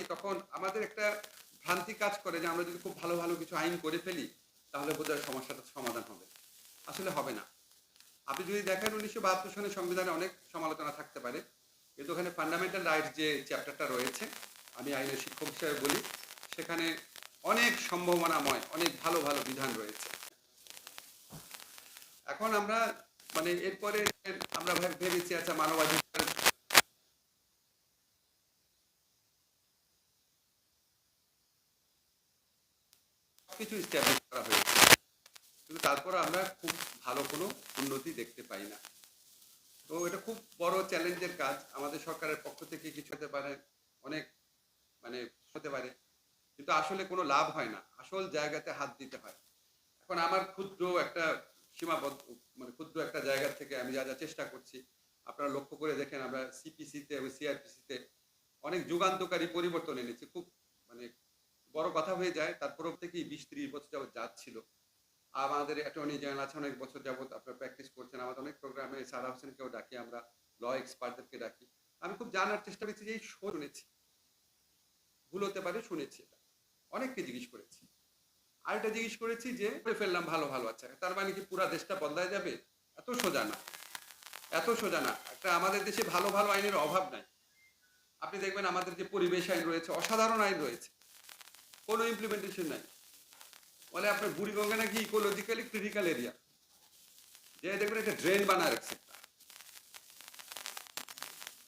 ভাবি তখন আমাদের একটা ভ্রান্তি কাজ করে যে আমরা যদি খুব ভালো ভালো কিছু আইন করে ফেলি, তাহলে বোধহয় সমস্যাটা সমাধান হবে। আসলে হবে না। আপনি যদি দেখেন উনিশশো বাহাত্তর সনের সংবিধানে অনেক সমালোচনা থাকতে পারে, কিন্তু ওখানে ফান্ডামেন্টাল রাইট যে চ্যাপ্টারটা রয়েছে, আমি আইনের শিক্ষক হিসেবে বলি, সেখানে অনেক সম্ভাবনাময়, অনেক ভালো ভালো বিধান রয়েছে। এখন আমরা মানে এরপরে আমরা ভেবেছি আচ্ছা মানবাধিকার কিছু স্ট্যাবলিশ করা হয়েছে। কিন্তু তারপর আমরা খুব ভালো কোনো উন্নতি দেখতে পাই না। তো এটা খুব বড় চ্যালেঞ্জের কাজ। আমাদের সরকারের পক্ষ থেকে কিছু হতে পারে, অনেক মানে হতে পারে। কিন্তু আসলে কোনো লাভ হয় না। আসল জায়গাতে হাত দিতে হয়। এখন আমার ক্ষুদ্র একটা সীমাবদ্ধ মানে ক্ষুদ্র একটা জায়গা থেকে আমি যা যা চেষ্টা করছি, আপনারা লক্ষ্য করে দেখেন আমরা সিপিসিতে এবং সিআরপিসিতে অনেক যুগান্তকারী পরিবর্তন এনেছি। খুব মানে বড় কথা হয়ে যায় তারপর থেকেই বিশ ত্রিশ বছর যাবত যাচ্ছিল। আমাদের অ্যাটর্নি জেনারেল আছে, অনেক বছর যাবত আপনার প্র্যাকটিস করছেন, আমাদের অনেক প্রোগ্রামে সারা হোসেনকেও ডাকি আমরা ল এক্সপার্টদেরকে ডাকি। আমি খুব জানার চেষ্টা করেছি যে এই শুনেছি। ভুল হতে পারে, শুনেছি এটা। অনেককে জিজ্ঞেস করেছি। আর আরেকটা জিজ্ঞেস করেছি যে, করে ফেললাম, ভালো ভালো আচ্ছা। তার মানে কি পুরা দেশটা বদলায় যাবে? এত সোজা না। এত সোজা না। একটা আমাদের দেশে ভালো ভালো আইনের অভাব নাই। আপনি দেখবেন আমাদের যে পরিবেশ আইন রয়েছে, অসাধারণ আইন রয়েছে। কোনো ইমপ্লিমেন্টেশন নাই। বলে আপনার বুড়িগঙ্গা নাকি ইকোলজিক্যালি ক্রিটিক্যাল এরিয়া যে দেখবেন একটা ড্রেন বানা রাখছে।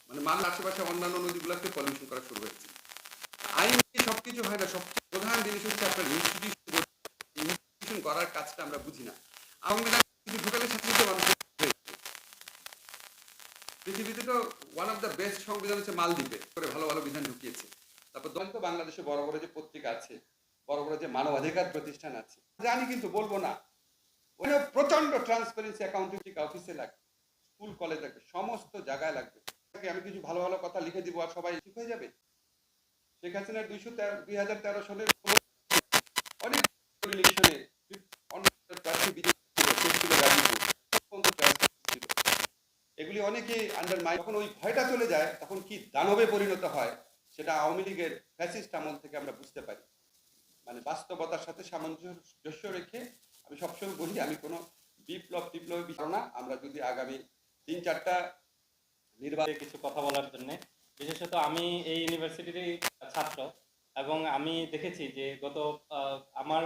মানে মানুষ আশেপাশে অন্যান্য নদীগুলোকে পলিউশন করা শুরু হয়েছে। আইন দিয়ে সবকিছু হয় না? সবচেয়ে প্রধান জিনিস হচ্ছে আপনার ইনস্টিটিউশন করার কাজটা আমরা বুঝি না। কিছু ঢুকালে সাথে পৃথিবীতে তো ওয়ান অফ দ্য বেস্ট সংবিধান হচ্ছে মালদ্বীপে, করে ভালো ভালো বিধান ঢুকিয়েছে। তারপর দন্ত বাংলাদেশে বড় বড় যে পত্রিকা আছে, বড় বড় যে মানবাধিকার প্রতিষ্ঠান আছে জানি কিন্তু বলব না। ওখানে প্রচণ্ড ট্রান্সপারেন্সি অ্যাকাউন্টিং অফিসে লাগবে স্কুল কলেজ লাগবে, সমস্ত জায়গায় লাগবে। আমি কিছু ভালো ভালো কথা লিখে দিব আর সবাই ঠিক হয়ে যাবে। শেখ হাসিনার দুইশো তেরো, দুই হাজার তেরো সালের অনেক ইলেকশনে। এগুলি অনেকে আন্ডার মাই যখন ওই ভয়টা চলে যায়, তখন কি দানবে পরিণত হয়? সেটা আওয়ামী লীগের ফ্যাসিস্ট আমল থেকে আমরা বুঝতে পারি। মানে বাস্তবতার সাথে সামঞ্জস্য রেখে আমি সবসময় বলি, আমি কোনো বিপ্লব বিপ্লবী বিচার না। আমরা যদি আগামী তিন চারটা নির্বাচনে কিছু কথা বলার জন্য, বিশেষত আমি এই ইউনিভার্সিটির ছাত্র এবং আমি দেখেছি যে গত আমার